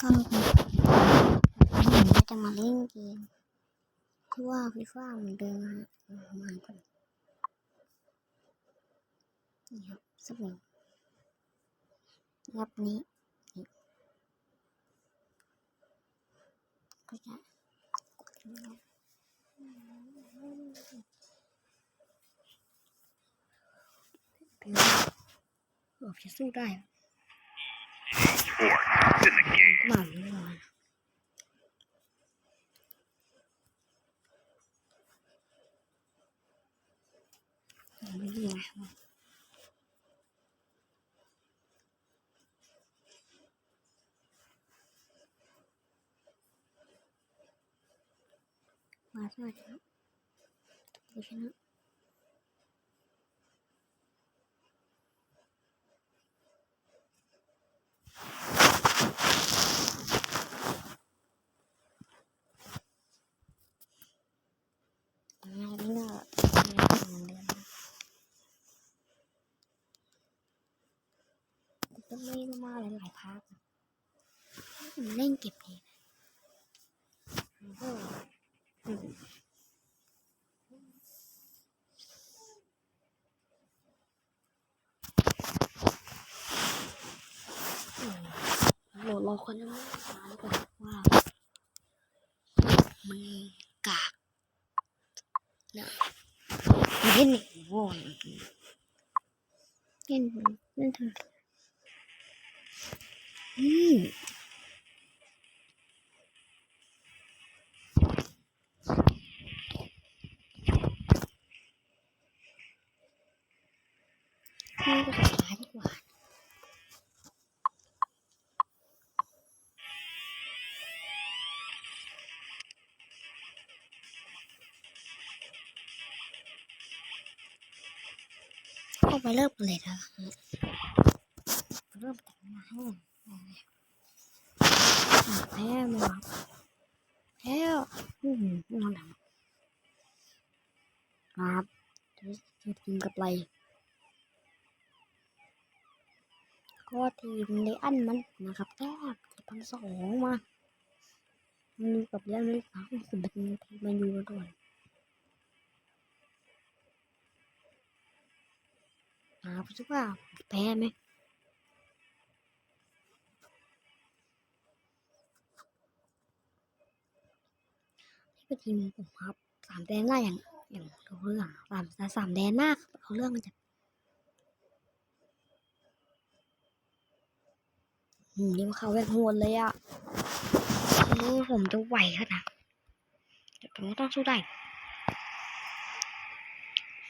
ก็วันนี้เราจะมาเล่นเกมที่ว่าฟีฟ่าเหมือนเดิมฮะมาก่อนนี่ครับสักหนึ่งรับนี้ก็จะกดนะดูบอกจะสู้ได้ เหรอ Sport in the game. หมาไม่รอนะไม่รู้ไงวะมาสวัสดีครับดิฉันนะอ่านี่ก็เป็นเหมือนเดิมนะ ต้องไม่ต้องมายหลายๆภาคนะผมเล่นเก็บเองโอ้โหมอืมโหลดเราคนจะไม่มาดีกว่าว่ามันกากนะเล่นหนึ่งโง่เล่นเล่นเถอะ อืมนี่ก็สุดท้ายดีกว่าก็ไปเริ่มกันเลยนะเริ่มจากมาให้ แพ้ไม่หวังแพ้อืมนอนหลับครับจะกินกับไรก็ทีมเลอันมันนะครับแต้มเจ็ดพันสองมามันอยู่กับเรื่องนี้ครับผมเป็นทีมมันอยู่ด้วยอ่าคิดว่าแพ้ไหม็ทีมผมครับสามแดนหน้าอย่างอย่างเอาเรื่องสามสามแดนหน้าเอาเรื่องมาจากอืมนี่มาเข้าแบบโหดเลยอะโอ้ผมจะไหวขนาดแต่ผมก็ต้องสู้ได้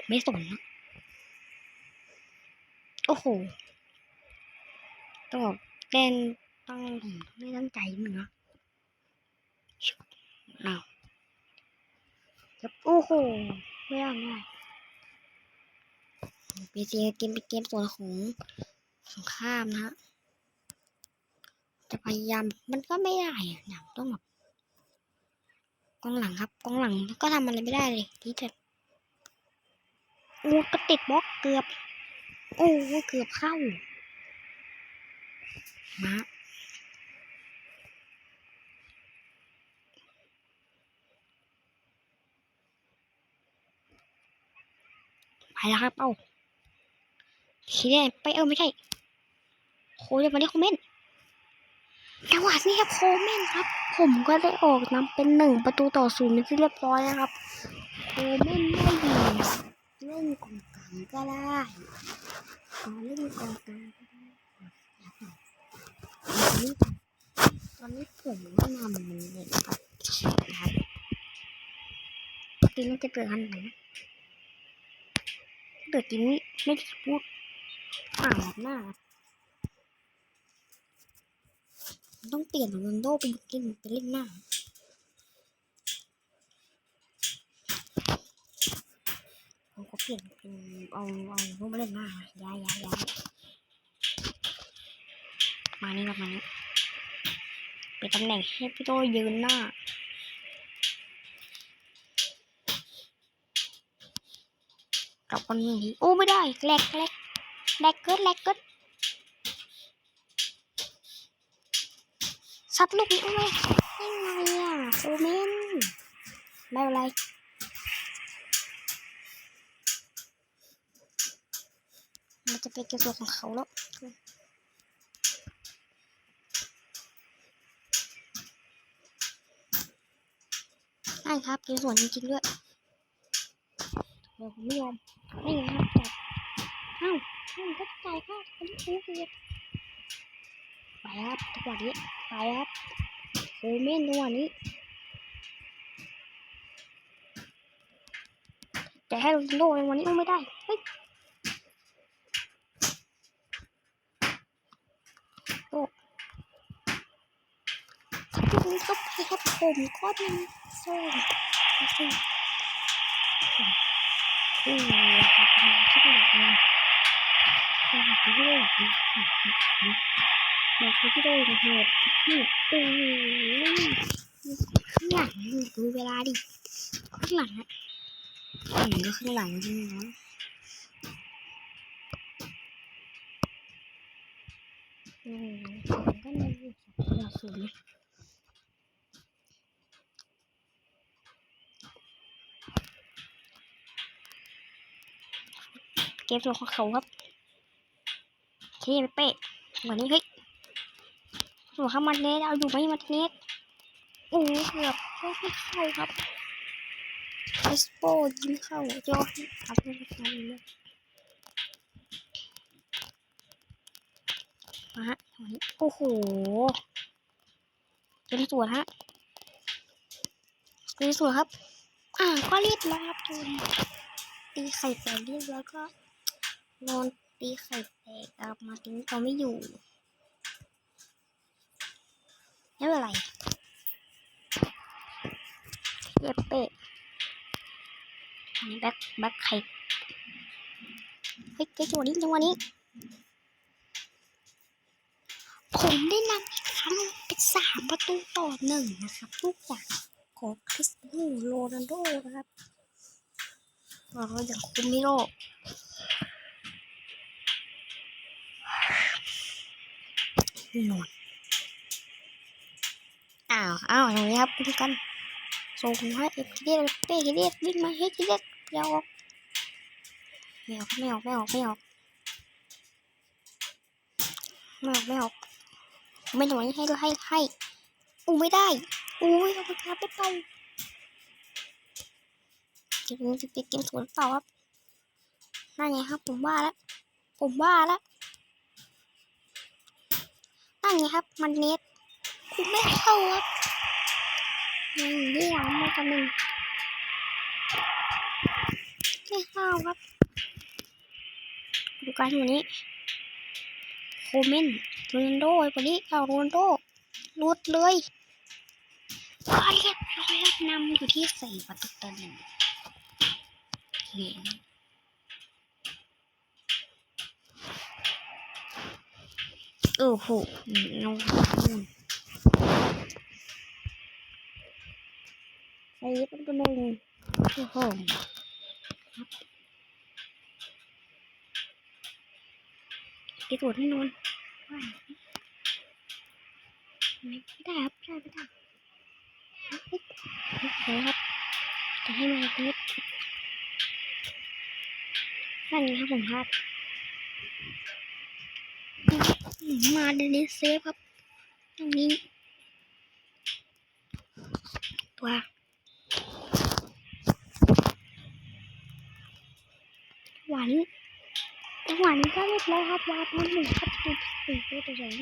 ไม่สนนะโอ้โหต้องบอกเต้นต้องผมไม่ตั้งใจมึงนะเอา ครับ โอ้โหไม่ได้ไม่ได้พีซีเกมเป็นเกมส่วนของสงครามนะฮะ จะพยายามมันก็ไม่ได้อะอย่างต้องแบบกองหลังครับกองหลังก็ทำอะไรไม่ได้เลยที่จะอู้ก็ติดบล็อกเกือบ โอ้เกือบเข้ามา แล้วครับ เอ้าทีแรกไปเออไม่ใช่ โคจะมาได้คอมเมนต์จังหวะนี้ครับโคเมนครับ ผมก็ได้ออกนำเป็นหนึ่งประตูต่อศูนย์เป็นที่เรียบร้อยนะครับ โคเมนได้ยิงเล่นกองกลางก็ได้ตอเล่นกองกลางก็ได้ตอนนี้ตอนนี้ผมก็นำมันเลยนะครับนะครับทีนี้จะเกิดอันไหน นะเกิดทีนี้ไม่ได้พูดอ่านหน้า ต้องเปลี่ยนโรนัลโดเป็นกินเป็นเล่นหน้าผมก็เปลี่ยนเป็นเอาเอาพวกมาเล่นหน้าย้ายย้ายย้ายมานี่ครับมานี่เป็นตำแหน่งให้พี่โตยืนหน้า กลับกันนี้โอ้ไม่ได้แหลกแหลกแหลกเกิดแหลกเกิดซัดลูกนี้เอาไว้ได้ไงอะโอเมนไม่เป็นไรมันจะเป็นเกมส่วของเขาแล้วใช่ครับเกมส่วนจริงๆด้วย ดี๋ยวผมไม่ยอมไม่ยอมครับจัดอ้าวอ้าวก็จ่ายค่าคนที่ซื้อเกียไปครับจังหวะนี้ไปครับโอเมนจังหวะนี้แต่ให้โรนัลโดในวันนี้อุ้มไม่ได้เฮ้ยโอ้ลูกนี้ก็ไปครับผมก็เป็นโซ่ โซ่อืมครับที่ไม่อยากนะที่ไม่อยากที่ไม่อยากนะบอกที่ไม่อยากนะนี่โอ้ยข้างหลังดูเวลาดิข้างหลังอะอืมก็ข้างหลังจริงเนาะอืมผมก็เลยอยากสูงนะ เกมตัวของเขาครับที่เป๊ะเหมือนนี้เฮ้ยหัวข้ามันเนสเอาอยู่ไหมมันเนสโอ้เกือบก็ไม่เข้าครับเอสโปยิงเข้ายอดอัพเลยกันเลยมาฮะโอ้โหเจ็บสวยฮะเจ็บสวยครับ อ่าก็รีบร้อยครับทุนตีไข่แตกเรียบร้อยก็ นอนตีไข่แตกกลับมาทิ้งเขาไม่อยู่ไม่เป็นไรเย็บเป๊ะอันนี้แบ็คแบ็คไข่เฮ้ยจังหวะนี้จังหวะนี้ ผมได้นำอีกครั้งเป็นสามประตูต่อหนึ่งนะครับลูกจากของคริสตียโนโรนัลโดนะครับเราอย่างคุมมิโร นอนอ้าวอ้าวอย่างนี้ครับคุณกันส่งให้เอฟทีเดสเป้ทีเดสวิ่งมาให้ทีเดสเดี๋ยวออกไม่ออกไม่ออกไม่ออกไม่ออกไม่ออกไม่ออกไม่หน่อยให้ให้ให้อู้ไม่ได้อู้ยเราไปครับไม่ไปจะเป็นจะเป็นเกมสวนเปล่าครับนั่นไงครับผมว่าแล้วผมว่าแล้ว นั่นไงครับ มันเน็ตคุณไม่เข้าครับยังอยู่ที่หลังมากันหนึ่งไม่เข้าครับ ดูการวันนี้โคเมนโรนโดวันนี้เอาโรนโดลุดเลยก็เรียบร้อยครับนำอยู่ที่สี่ประตูต่อหนึ่งเห็น โอ้โหน้องนู่นใส่เป็นตัวหนึ่งโอ้โหครับกี่ตัวที่นอนว่าไม่ได้ครับไม่ได้ไม่ได้ครับเดี๋ยวครับจะให้มานิดนั่นครับผมครับ มาเดนิเซฟครับ ตรงนี้ ตัวหวานจังหวะนี้ก็เรียบร้อยครับวาดมันหนึ่งครับตีสี่ตัวต่อสอง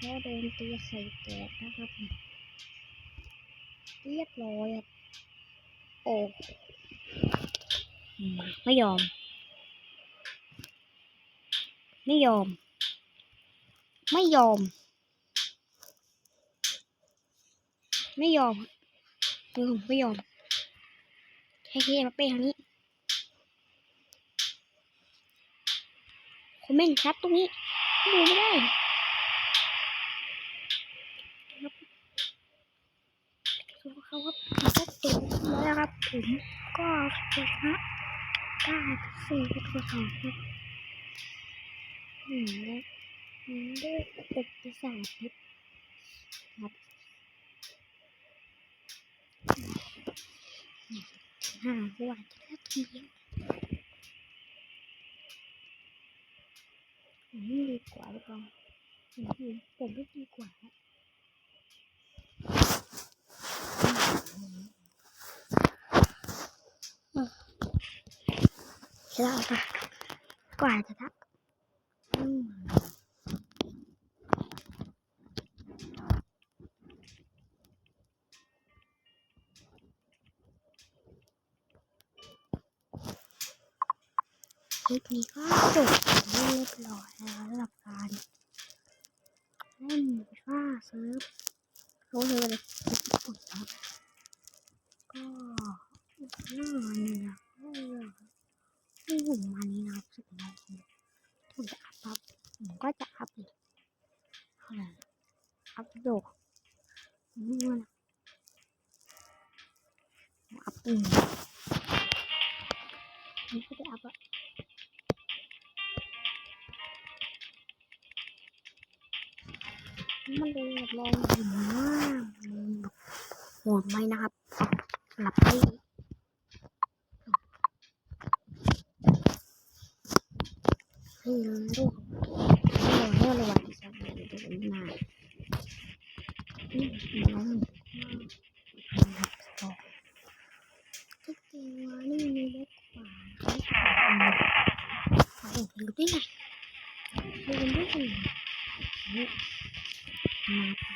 ก็โดนตีไข่แตกนะครับ เรียบร้อยครับ โอ้ไม่ยอม ไม่ยอม ไม่ยอม ไม่ยอมคือผมไม่ยอมให้ที่มาเป้ทางนี้คอมเมนต์ครับตรงนี้ดูไม่ได้ครับเขาครับก็ติดแล้วครับผมก็ชนะเก้าสี่ประตูสองครับอืมแล้ว ด้วยตึกปีศาจครับครับห้าหัวจะได้ทีเดียวอันนี้ดีกว่าหรือเปล่าผมผมไม่ดีกว่านะอืมใช่ ลิปนี้ก็จบเรียบร้อยแล้วสำหรับการเล่นว่าเซิร์ฟโรเทอร์เลยญี่ปุ่นครับก็น่าเนี่ยนะก็ที่ผมมานี้นะครับสิบนาทีผมจะอัพอัพผมก็จะอัพอีกเท่าไรอัพโดกนี่มันอัพอีกนี่ก็จะอัพอะ มันดูแบบแรงหินมากโหดไหมนะครับหลับไปให้ลูกให้เราเลยว่าจะไปดูมาอืมน้องนะครับสองที่จริงว่านี่มีเล็กกว่าขอเห็นดูได้ไงดูกันด้วยสินี่ มา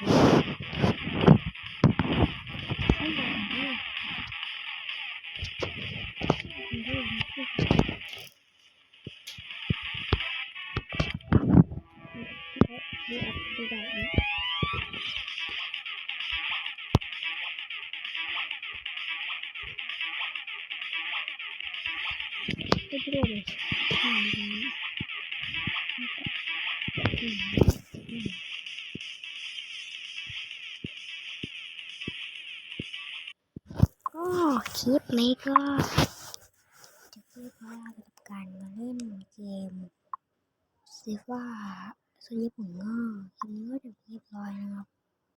คลิปนี้ก็จะพูดว่าประสบการณ์มาเล่นเกมซีว่าส่วนญี่ผมก็คลิปนี้ก็จะเรียบร้อยนะครับ